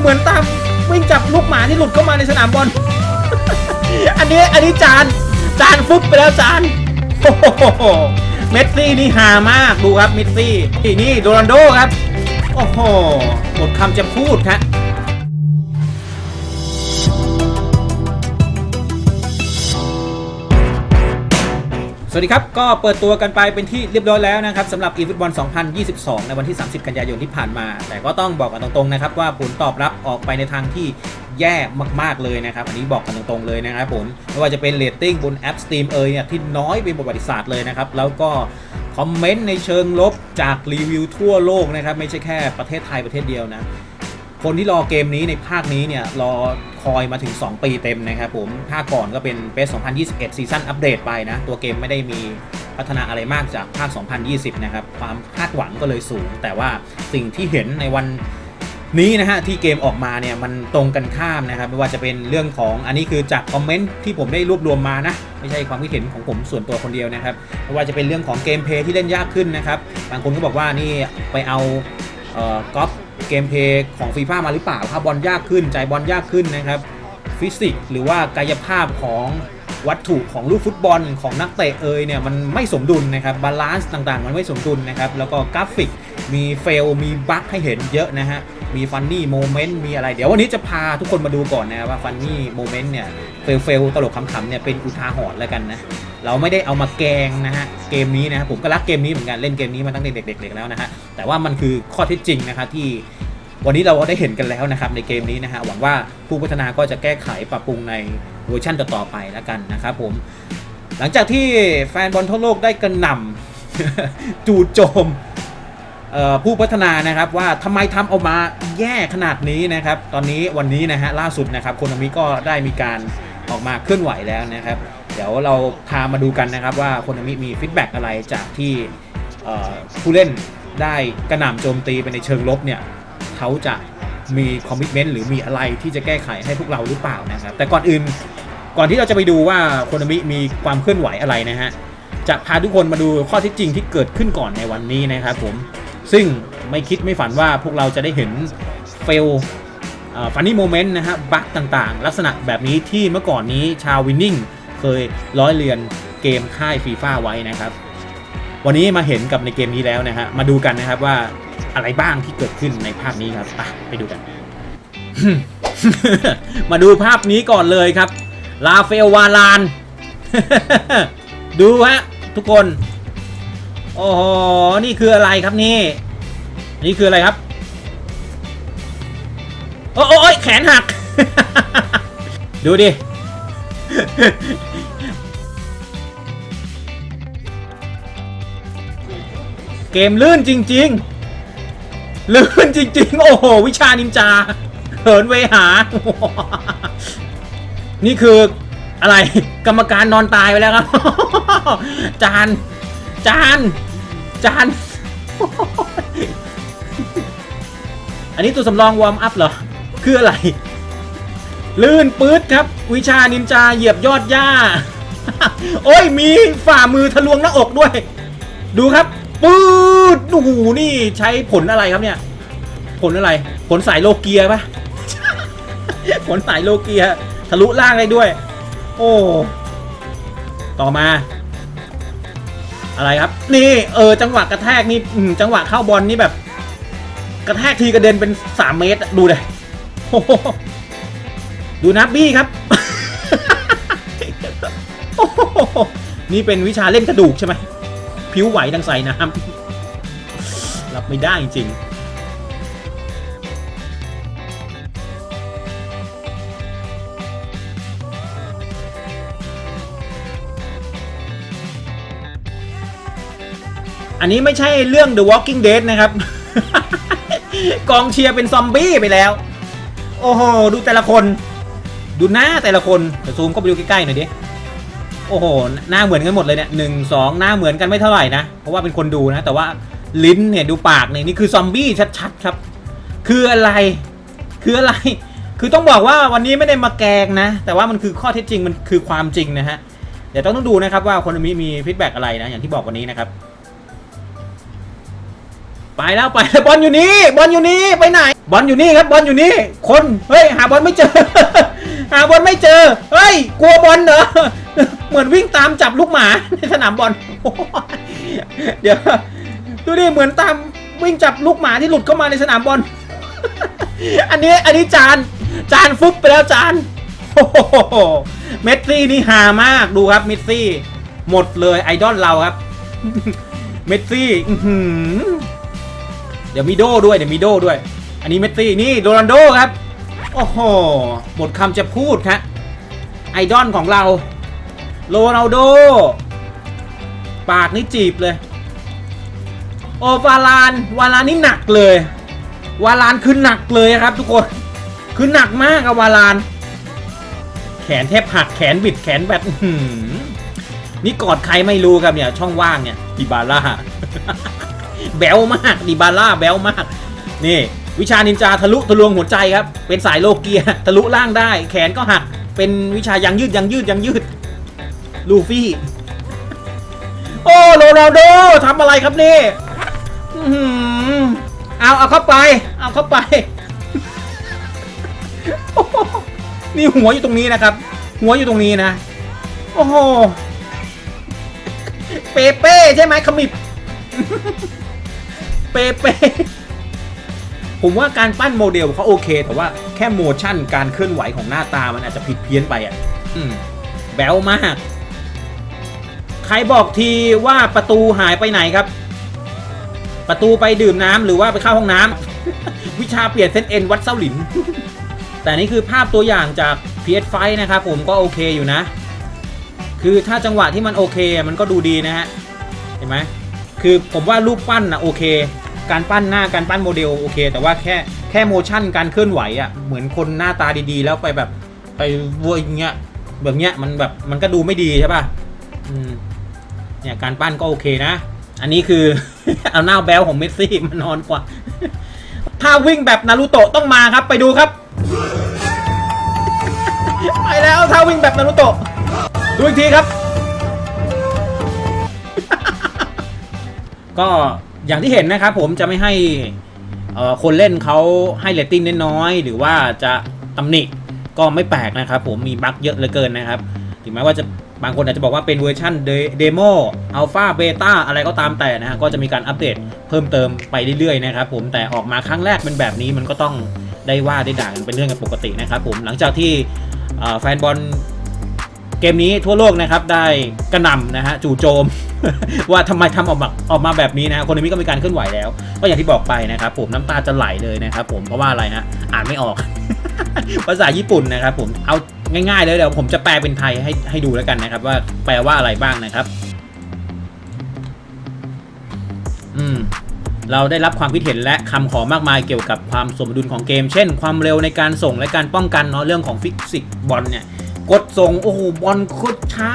เหมือนตามวิ่งจับลูกหมาที่หลุดเข้ามาในสนามบอล อันนี้อันนี้จานจานฟุบไปแล้วจานโอ้โหเมสซี่นี่หามากดูครับเมสซี่นี่นี่โดรันโดครับ โอ้โหหมดคำจะพูดครับ สวัสดีครับ ก็เปิดตัวกันไปเป็นที่เรียบร้อยแล้วนะครับสำหรับ e ฟุตบอล2022 ในวันที่ 30 กันยายนที่ผ่านมา แต่ก็ต้องบอกกันตรงๆนะครับว่าผลตอบรับออกไปในทางที่แย่มากๆเลยนะครับ อันนี้บอกกันตรงๆเลยนะครับผมไม่ว่าจะเป็นเรตติ้งบนแอป Steam เอยเนี่ยที่น้อยเป็นประวัติศาสตร์เลยนะครับ แล้วก็คอมเมนต์ในเชิงลบจากรีวิวทั่วโลกนะครับ ไม่ใช่แค่ประเทศไทยประเทศเดียวนะ คนที่รอเกมนี้ในภาคนี้เนี่ยรอคอยมาถึง 2 ปีเต็มนะครับผม ภาคก่อนก็เป็นเปส2021 ซีซั่นอัปเดตไปนะ ตัวเกมไม่ได้มีพัฒนาอะไรมากจากภาค 2020 นะครับ ความคาดหวังก็เลยสูง แต่ว่าสิ่งที่เห็นในวันนี้นะฮะที่เกมออกมาเนี่ยมันตรงกันข้ามนะครับ ไม่ว่าจะเป็นเรื่องของอันนี้คือจากคอมเมนต์ที่ผมได้รวบรวมมานะ ไม่ใช่ความคิดเห็นของผมส่วนตัวคนเดียวนะครับไม่ว่าจะเป็นเรื่องของเกมเพลย์ที่เล่นยากขึ้นนะครับบางคนก็บอกว่านี่ไปเอาเอ่อก๊อป เกมเพย์ของฟีฟ่ามาหรือเปล่าถ้าบอลยากขึ้นใจบอลยากขึ้นนะครับฟิสิกส์หรือว่ากายภาพของวัตถุของลูกฟุตบอลของนักเตะเอยเนี่ยมันไม่สมดุลนะครับบาลานซ์ต่างๆ มันไม่สมดุลนะครับแล้วก็กราฟิกมีเฟลมีบั๊กให้เห็นเยอะนะฮะมีฟันนี่โมเมนต์มีอะไรเดี๋ยววันนี้จะพาทุกคนมาดูก่อนนะว่าฟันนี่โมเมนต์เนี่ยเฟลเฟลตลกขำๆเนี่ยเป็นอุทาหรณ์แล้วกันนะ เราไม่ได้เอามาแกงนะฮะเกมนี้นะครับผมก็รักเกมนี้เหมือนกันเล่นเกมนี้มาตั้งแต่เด็กๆแล้วนะฮะแต่ว่ามันคือข้อเท็จจริงนะครับที่วันนี้เราได้เห็นกันแล้วนะครับในเกมนี้นะฮะหวังว่าผู้พัฒนาก็จะแก้ไขปรับปรุงในเวอร์ชันต่อๆไปแล้วกันนะครับผมหลังจากที่แฟนบอลทั่วโลกได้กระหน่ำจู่โจมผู้พัฒนานะครับว่าทำไมทำออกมาแย่ขนาดนี้นะครับ ตอนนี้วันนี้นะฮะล่าสุดนะครับโคนามิก็ได้มีการออกมาเคลื่อนไหวแล้วนะครับ เดี๋ยวเราพามาดูกันนะครับว่าโคนามิมีฟีดแบ็กอะไรจากที่ผู้เล่นได้กระหน่ำโจมตีไปในเชิงลบเนี่ยเขาจะมีคอมมิชเมนต์หรือมีอะไรที่จะแก้ไขให้พวกเราหรือเปล่านะครับ แต่ก่อนอื่นก่อนที่เราจะไปดูว่าโคนามิมีความเคลื่อนไหวอะไรนะฮะจะพาทุกคนมาดูข้อเที่จริงที่เกิดขึ้นก่อนในวันนี้นะครับผมซึ่งไม่คิดไม่ฝันว่าพวกเราจะได้เห็นเฟลฟันนี่โมเมนต์นะฮะบั๊กต่างๆ ลักษณะแบบนี้ที่เมื่อก่อนนี้ชาววินนิ่ง เคยร้อยเรียนเกมค่ายฟีฟ่าไว้นะครับ วันนี้มาเห็นกับในเกมนี้แล้วนะฮะมาดูกันนะครับว่าอะไรบ้างที่เกิดขึ้นในภาพนี้ครับไปไปดูกัน มาดูภาพนี้ก่อนเลยครับ ลาเฟลวาลาน ดูฮะทุกคน โอ้โห นี่คืออะไรครับนี่ นี่คืออะไรครับ โอ้โอ้ยแขนหัก ดูดิ เกมลื่นจริง ๆ ลื่นจริง ๆ โอ้โห วิชานินจา เหินเวหา นี่คืออะไร กรรมการนอนตายไปแล้วครับ จาน จาน จาน อันนี้ตัวสำรองวอร์มอัพเหรอ คืออะไร ลื่นปื๊ดครับ วิชานินจาเหยียบยอดหญ้า โอ้ยมีฝ่ามือทะลวงหน้าอกด้วย ดูครับ ปื๊ดโอ้โหนี่ใช้ผลอะไรครับเนี่ย ผลอะไร ผลสายโลเกียปะผลสายโลเกียทะลุล่างได้ด้วย โอ้ต่อมา อะไรครับ นี่เออจังหวะกระแทกนี่จังหวะเข้าบอลนี่แบบ กระแทกทีกระเด็นเป็น3เมตรดูเลยโอ้ ดูนะบี้ครับ นี่เป็นวิชาเล่นกระดูกใช่ไหมผิวไหวดังใส่น้ำรับไม่ได้จริงอันนี้ไม่ใช่เรื่อง The Walking Dead นะครับ กองเชียร์เป็นซอมบี้ไปแล้ว โอ้โห ดูแต่ละคน ดูหน้าแต่ละคนเดี๋ยวซูมเข้าไปดูใกล้ๆหน่อยดิโอ้โหหน้าเหมือนกันหมดเลยเนี่ยหนึ่งสองหน้าเหมือนกันไม่เท่าไหร่นะเพราะว่าเป็นคนดูนะแต่ว่าลิ้นเนี่ยดูปากเนี่ยนี่คือซอมบี้ชัดๆครับ คืออะไร คืออะไร คือต้องบอกว่าวันนี้ไม่ได้มาแกล้งนะ แต่ว่ามันคือข้อเท็จจริงมันคือความจริงนะฮะเดี๋ยวต้องต้องดูนะครับว่าคนมีมีฟีดแบ็กอะไรนะอย่างที่บอกวันนี้นะครับไปแล้วไปแล้วบอลอยู่นี่บอลอยู่นี่ไปไหน บอลอยู่นี่ครับบอลอยู่นี่ คนเฮ้ยหาบอลไม่เจอ หาบอลไม่เจอ เฮ้ย กลัวบอลเหรอ เหมือนวิ่งตามจับลูกหมาในสนามบอล เดี๋ยว ดูดิ เหมือนตามวิ่งจับลูกหมาที่หลุดเข้ามาในสนามบอล อันนี้อันนี้จาน จานฟุบไปแล้วจาน เมสซี่นี่ฮามากดูครับเมสซี่ หมดเลยไอดอลเราครับ เมสซี่เดี๋ยวมีโดด้วยเดี๋ยวมีโดด้วย อันนี้เมสซี่นี่โรนัลโดครับ โอ้โหหมดคำจะพูดครับไอดอลของเราโรนัลโด ปากนี่จีบเลย โอวาลาน วาลานนี่หนักเลย วาลานคือหนักเลยครับทุกคน คือหนักมากอะวาลาน แขนแทบหักแขนบิดแขนแบบนี่กอดใครไม่รู้ครับเนี่ย ช่องว่างเนี่ยดิบาร่าแบลมากดิบาร่าแบลมาก นี่ วิชานินจาทะลุทะลวงหัวใจครับ เป็นสายโลเกียทะลุล่างได้ แขนก็หัก เป็นวิชายังยืดยังยืดยังยืด ลูฟี่ โอ้โรนัลโดทำอะไรครับนี่เอาเอาเข้าไป เอาเข้าไป นี่หัวอยู่ตรงนี้นะครับ หัวอยู่ตรงนี้นะ โอ้โห เปเป้ใช่ไหมขมิบ เปเป้ ผมว่าการปั้นโมเดลเขาโอเค แต่ว่าแค่โมชั่นการเคลื่อนไหวของหน้าตามันอาจจะผิดเพี้ยนไปอะอืมแบวมาก ใครบอกทีว่าประตูหายไปไหนครับ ประตูไปดื่มน้ำหรือว่าไปเข้าห้องน้ำวิชาเปลี่ยนเส้นเอ็นวัดเส้าหลิน แต่นี่คือภาพตัวอย่างจาก PS5 นะครับผมก็โอเคอยู่นะ คือถ้าจังหวะที่มันโอเคมันก็ดูดีนะฮะ เห็นไหมคือผมว่ารูปปั้นนะโอเค การปั้นหน้าการปั้นโมเดลโอเค แต่ว่าแค่แค่โมชั่นการเคลื่อนไหวอะ่ะเหมือนคนหน้าตาดีๆ แล้วไปแบบไปวอร์อย่างเงี้ยแบบเนี้ยมันแบบมันก็ดูไม่ดีใช่ป่ะเนี่ยการปั้นก็โอเคนะ อันนี้คือ เอาหน้าแบลของเมสซี่มานอนกว่า ถ้าวิ่งแบบนารูโตะต้องมาครับ ไปดูครับ ไปแล้วถ้าวิ่งแบบนารูโตะดูอีกทีครับ ก็ อย่างที่เห็นนะครับผมจะไม่ให้คนเล่นเขาให้เรตติ้งน้อยๆหรือว่าจะตำหนิก็ไม่แปลกนะครับผมมีบั๊กเยอะเหลือเกินนะครับ ถึงแม้ว่าจะบางคนอาจจะบอกว่าเป็นเวอร์ชันเดโมอัลฟาเบต้าอะไรก็ตามแต่นะฮะก็จะมีการอัปเดตเพิ่มเติมไปเรื่อยๆนะครับผมแต่ออกมาครั้งแรกเป็นแบบนี้มันก็ต้องได้ว่าได้ด่ากันเป็นเรื่องกันปกตินะครับผมหลังจากที่แฟนบอลเกมนี้ทั่วโลกนะครับได้กระหน่ำนะฮะจู่โจม ว่าทำไมทำออกมาออกมาแบบนี้นะคนนี้ก็มีการเคลื่อนไหวแล้ว ก็อย่างที่บอกไปนะครับผมน้ำตาจะไหลเลยนะครับผมเพราะว่าอะไรฮะอ่านไม่ออก ภาษาญี่ปุ่นนะครับผมเอาง่ายๆเลยเดี๋ยวผมจะแปลเป็นไทยให้ให้ดูแล้วกันนะครับ ว่าแปลว่าอะไรบ้างนะครับ อืมเราได้รับความคิดเห็นและคำขอมากมายเกี่ยวกับความสมดุลของเกม เช่น ความเร็วในการส่งและการป้องกันเนาะเรื่องของฟิสิกส์บอลเนี่ย กดส่งโอ้โหบอลโคตรช้า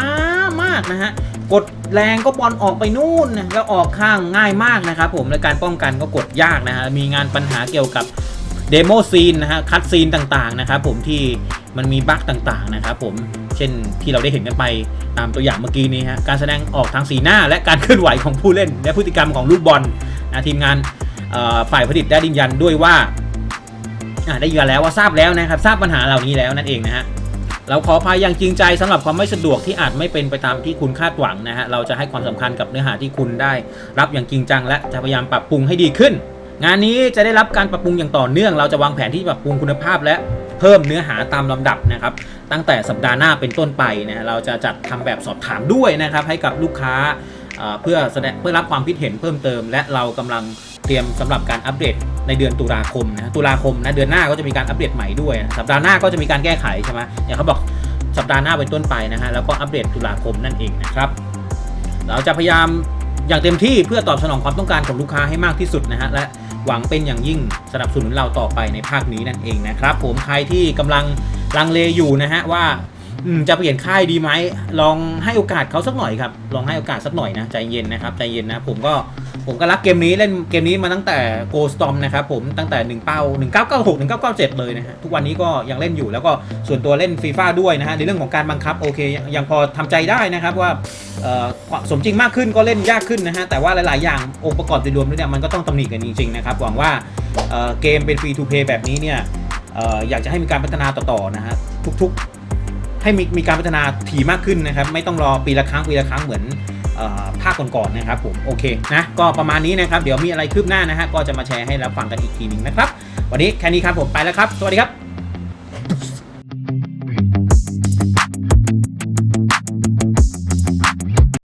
มากนะฮะ กดแรงก็บอลออกไปนู่นนะแล้วออกข้างง่ายมากนะครับผมและการป้องกันก็กดยากนะฮะมีงานปัญหาเกี่ยวกับเดโมซีนนะฮะคัดซีนต่างๆนะครับผมที่มันมีบั๊กต่างๆนะครับผมเช่นที่เราได้เห็นกันไปตามตัวอย่างเมื่อกี้นี้ฮะการแสดงออกทางสีหน้า และการเคลื่อนไหวของผู้เล่น และพฤติกรรมของลูกบอลนะทีมงานฝ่ายผลิตได้ยืนยันด้วยว่าอ่าได้ยืนยันแล้วว่าทราบแล้วนะครับ ทราบปัญหาเหล่านี้แล้วนั่นเองนะฮะ เราขออภัยอย่างจริงใจสำหรับความไม่สะดวกที่อาจไม่เป็นไปตามที่คุณคาดหวังนะฮะเราจะให้ความสำคัญกับเนื้อหาที่คุณได้ รับอย่างจริงจัง และจะพยายามปรับปรุงให้ดีขึ้น งานนี้จะได้รับการปรับปรุงอย่างต่อเนื่อง เราจะวางแผนที่ปรับปรุงคุณภาพ และเพิ่มเนื้อหาตามลำดับนะครับตั้งแต่สัปดาห์หน้าเป็นต้นไปนะเราจะจัดทำแบบสอบถามด้วยนะครับให้กับลูกค้าเพื่อแสดงเพื่อรับความคิดเห็นเพิ่มเติม และเรากำลังเตรียมสำหรับการอัปเดต ในเดือนตุลาคมนะตุลาคมนะเดือนหน้าก็จะมีการอัปเดตใหม่ด้วยสัปดาห์หน้าก็จะมีการแก้ไขใช่ไหมอย่างเขาบอกสัปดาห์หน้าเป็นต้นไปนะฮะแล้วก็อัปเดตตุลาคมนั่นเองนะครับ เราจะพยายามอย่างเต็มที่เพื่อตอบสนองความต้องการของลูกค้าให้มากที่สุดนะฮะและหวังเป็นอย่างยิ่งสนับสนุนเราต่อไปในภาคนี้นั่นเองนะครับ ผมใครที่กำลังลังเลอยู่นะฮะว่า จะเปลี่ยนค่ายดีไหมลองให้โอกาสเขาสักหน่อยครับ ลองให้โอกาสสักหน่อยนะใจเย็นนะครับใจเย็นนะผมก็ผมก็รักเกมนี้เล่นเกมนี้มาตั้งแต่โกสตอมนะครับผมตั้งแต่1เป้า1996 1997 เลยนะฮะทุกวันนี้ก็ยังเล่นอยู่แล้วก็ส่วนตัวเล่นฟีฟ่าด้วยนะฮะในเรื่องของการบังคับโอเคยังยังพอทำใจได้นะครับว่าเออสมจริงมากขึ้นก็เล่นยากขึ้นนะฮะแต่ว่าหลาย ๆ อย่างองค์ประกอบโดยรวมเนี่ยมันก็ต้องตำหนิกันจริง ๆ นะครับหวังว่าเกมเป็นฟรีทูเพย์แบบนี้เนี่ยเอ่ออยากจะให้มีการพัฒนาต่อ ๆ นะฮะทุก ๆ ให้มีมีการพัฒนาถี่มากขึ้นนะครับ ไม่ต้องรอปีละครั้งปีละครั้งเหมือนภาคก่อนๆนะครับผมโอเคนะก็ประมาณนี้นะครับ เดี๋ยวมีอะไรคืบหน้านะฮะก็จะมาแชร์ให้รับฟังกันอีกทีหนึงนะครับ วันนี้แค่นี้ครับผมไปแล้วครับ สวัสดีครับ